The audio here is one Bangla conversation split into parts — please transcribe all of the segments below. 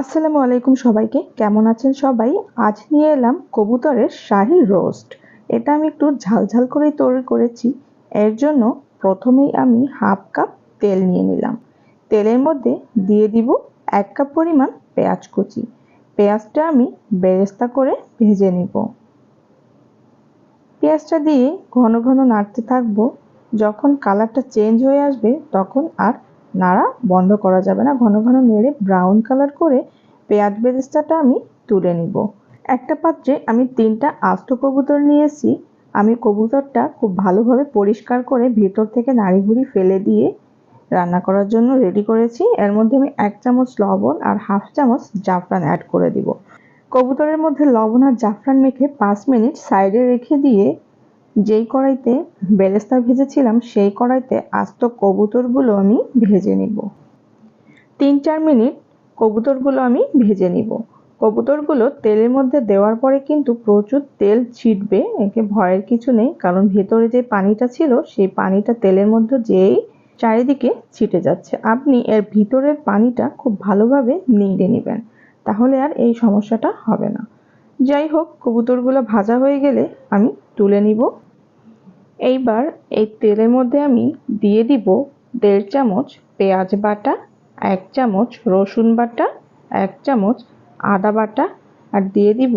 আসসালামু আলাইকুম সবাইকে। কেমন আছেন সবাই? আজ নিয়ে এলাম কবুতরের শাহি রোস্ট। এটা আমি একটু ঝালঝাল করেই তৈরি করেছি। এর জন্য প্রথমেই আমি হাফ কাপ তেল নিয়ে নিলাম। তেলের মধ্যে দিয়ে দিব এক কাপ পরিমাণ পেঁয়াজ কুচি। পেঁয়াজটা আমি বেরেস্তা করে ভেজে নিব। পেঁয়াজটা দিয়ে ঘন ঘন নাড়তে থাকব। যখন কালারটা চেঞ্জ হয়ে আসবে তখন আর নাড়া বন্ধ করা যাবে না। ঘন ঘন নেড়ে ব্রাউন কালার করে পেঁয়াজ বেরেস্তাটা আমি তুলে নিব। একটা পাত্রে আমি তিনটা আস্ত কবুতর নিয়েছি। আমি কবুতরটা খুব ভালোভাবে পরিষ্কার করে ভেতর থেকে নাড়িভুড়ি ফেলে দিয়ে রান্না করার জন্য রেডি করেছি। এর মধ্যে আমি এক চামচ লবণ আর হাফ চামচ জাফরান অ্যাড করে দিব। কবুতরের মধ্যে লবণ আর জাফরান মেখে পাঁচ মিনিট সাইডে রেখে দিয়ে যেই কড়াইতে বেরেস্তা ভেজেছিলাম, সেই কড়াইতে আস্ত কবুতরগুলো আমি ভেজে নিব। তিন চার মিনিট কবুতরগুলো আমি ভেজে নিব। কবুতরগুলো তেলের মধ্যে দেওয়ার পরে কিন্তু প্রচুর তেল ছিটবে, একে ভয়ের কিছু নেই, কারণ ভেতরে যে পানিটা ছিল, সেই পানিটা তেলের মধ্যে যেই চারিদিকে ছিটে যাচ্ছে। আপনি এর ভিতরের পানিটা খুব ভালোভাবে নেড়ে নেবেন, তাহলে আর এই সমস্যাটা হবে না। যাই হোক, কবুতরগুলো ভাজা হয়ে গেলে আমি তুলে নিব। এইবার এই তেলের মধ্যে আমি দিয়ে দিব দেড় চামচ পেঁয়াজ বাটা, এক চামচ রসুন বাটা, এক চামচ আদা বাটা আর দিয়ে দিব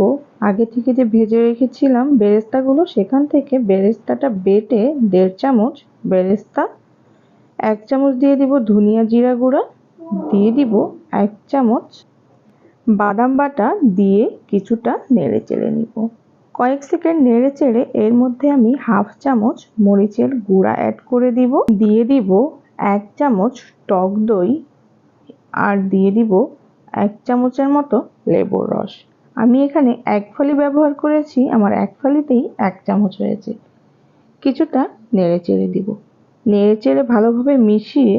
আগে থেকে যে ভেজে রেখেছিলাম বেরেস্তাগুলো সেখান থেকে বেরেস্তাটা বেটে দেড় চামচ বেরেস্তা, এক চামচ দিয়ে দিব ধনিয়া জিরা গুঁড়া, দিয়ে দিব এক চামচ বাদাম বাটা দিয়ে কিছুটা নেড়ে চেড়ে নিব। কয়েক সেকেন্ড নেড়ে চেড়ে এর মধ্যে আমি হাফ চামচ মরিচের গুঁড়া অ্যাড করে দিব। দিয়ে দিব এক চামচ টক দই আর দিয়ে দিব এক চামচের মতো লেবুর রস। আমি এখানে এক ফালি ব্যবহার করেছি, আমার এক ফালিতেই এক চামচ হয়েছে। কিছুটা নেড়ে চেড়ে দিব। নেড়ে চেড়ে ভালোভাবে মিশিয়ে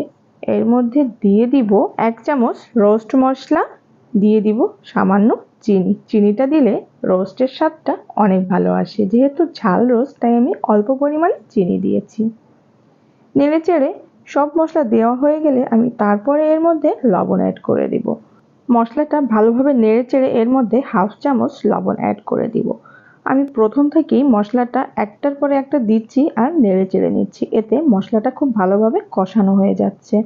এর মধ্যে দিয়ে দিব এক চামচ রোস্ট মশলা, দিয়ে দিব সামান্য চিনি। চিনিটা দিলে রোস্টের স্বাদটা অনেক ভালো আসে। যেহেতু ঝাল রোস্ট তাই আমি অল্প পরিমাণে চিনি দিয়েছি। নেড়ে চেড়ে সব মশলা দেওয়া হয়ে গেলে আমি তারপরে এর মধ্যে লবণ অ্যাড করে দিব। মশলাটা ভালোভাবে নেড়ে চেড়ে এর মধ্যে হাফ চামচ লবণ অ্যাড করে দিব। আমি প্রথম থেকেই মশলাটা একটার পরে একটা দিচ্ছি আর নেড়ে চেড়ে নিচ্ছি। এতে মশলাটা খুব ভালোভাবে কষানো হয়ে যাচ্ছে।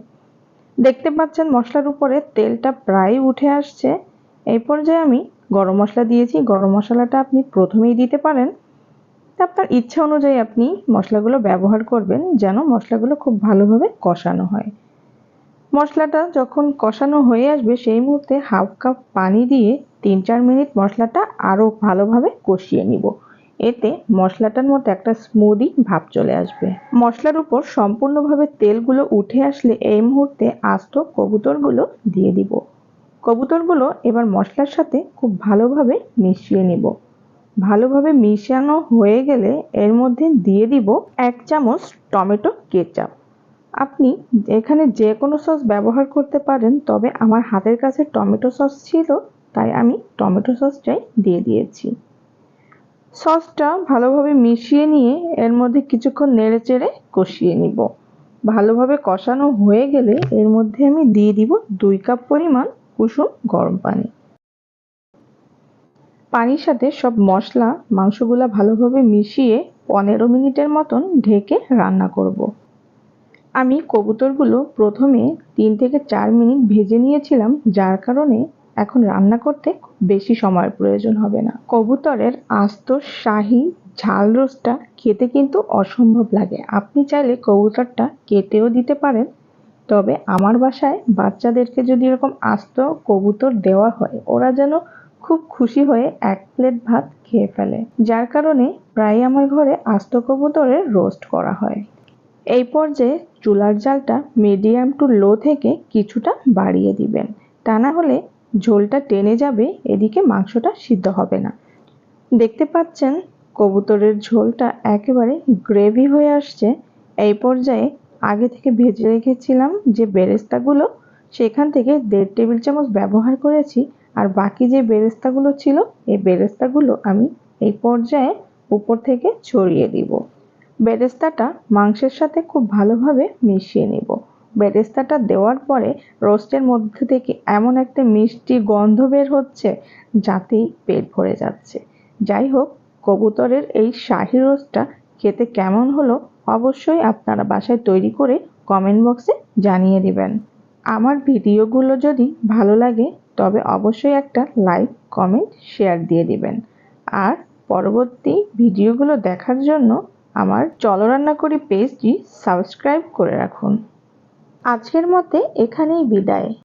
দেখতে পাচ্ছেন মশলার উপরে তেলটা প্রায় উঠে আসছে। এই পর্যায়ে আমি গরম মশলা দিয়েছি। গরম মশলাটা আপনি প্রথমেই দিতে পারেন। আপনার ইচ্ছা অনুযায়ী আপনি মশলাগুলো ব্যবহার করবেন যেন মশলাগুলো খুব ভালোভাবে কষানো হয়। মশলাটা যখন কষানো হয়ে আসবে, সেই মুহূর্তে হাফ কাপ পানি দিয়ে তিন চার মিনিট মশলাটা আরও ভালোভাবে কষিয়ে নিব। এতে মশলাটার মধ্যে একটা স্মুদি ভাব চলে আসবে। মশলার উপর সম্পূর্ণভাবে তেলগুলো উঠে আসলে এই মুহূর্তে আস্ত কবুতরগুলো দিয়ে দিব। কবুতরগুলো এবার মশলার সাথে খুব ভালোভাবে মিশিয়ে নিব। ভালোভাবে মিশানো হয়ে গেলে এর মধ্যে দিয়ে দিব এক চামচ টমেটো কেচাপ। আপনি এখানে যে কোনো সস ব্যবহার করতে পারেন, তবে আমার হাতের কাছে টমেটো সস ছিল, তাই আমি টমেটো সসটাই দিয়ে দিয়েছি। সসটা ভালোভাবে মিশিয়ে নিয়ে এর মধ্যে কিছুক্ষণ নেড়ে চেড়ে কষিয়ে নিব। ভালোভাবে কষানো হয়ে গেলে এর মধ্যে আমি দিয়ে দিব দুই কাপ পরিমাণ কুসুম গরম পানি। পানির সাথে সব মশলা, মাংসগুলা ভালোভাবে মিশিয়ে পনেরো মিনিটের মতন ঢেকে রান্না করব। আমি কবুতরগুলো প্রথমে তিন থেকে চার মিনিট ভেজে নিয়েছিলাম, যার কারণে এখন রান্না করতে বেশি সময়ের প্রয়োজন হবে না। কবুতরের আস্ত শাহি ঝাল রোস্টটা খেতে কিন্তু অসম্ভব লাগে। আপনি চাইলে কবুতরটা কেটেও দিতে পারেন। তবে আমার বাসায় বাচ্চাদেরকে যদি এরকম আস্ত কবুতর দেওয়া হয়, ওরা যেন খুব খুশি হয়ে এক প্লেট ভাত খেয়ে ফেলে। যার কারণে প্রায় আমার ঘরে আস্ত কবুতরের রোস্ট করা হয়। এই পর্যায়ে চুলার জালটা মিডিয়াম টু লো থেকে কিছুটা বাড়িয়ে দিবেন। তা না হলে ঝোলটা টেনে যাবে, এদিকে মাংসটা সিদ্ধ হবে না। দেখতে পাচ্ছেন কবুতরের ঝোলটা একেবারে গ্রেভি হয়ে আসছে। এই পর্যায়ে আগে থেকে ভেজে রেখেছিলাম যে বেরেস্তাগুলো, সেখান থেকে দেড় টেবিল চামচ ব্যবহার করেছি। আর বাকি যে বেরেস্তাগুলো ছিল, এই বেরেস্তাগুলো আমি এই পর্যায়ে উপর থেকে ছড়িয়ে দিব। বেরেস্তাটা মাংসের সাথে খুব ভালোভাবে মিশিয়ে নেব। বেরেস্তাটা দেওয়ার পরে রোস্টের মধ্যে থেকে এমন একটা মিষ্টি গন্ধ বের হচ্ছে, যাতেই পেট ভরে যাচ্ছে। যাই হোক, কবুতরের এই শাহি রোস্টটা খেতে কেমন হলো অবশ্যই আপনারা বাসায় তৈরি করে কমেন্ট বক্সে জানিয়ে দিবেন। আমার ভিডিওগুলো যদি ভালো লাগে, তবে অবশ্যই একটা লাইক কমেন্ট শেয়ার দিয়ে দিবেন। আর পরবর্তী ভিডিওগুলো দেখার জন্য আমার চলো রান্না করি পেজটি সাবস্ক্রাইব করে রাখুন। আজকের মতে এখানেই বিদায়।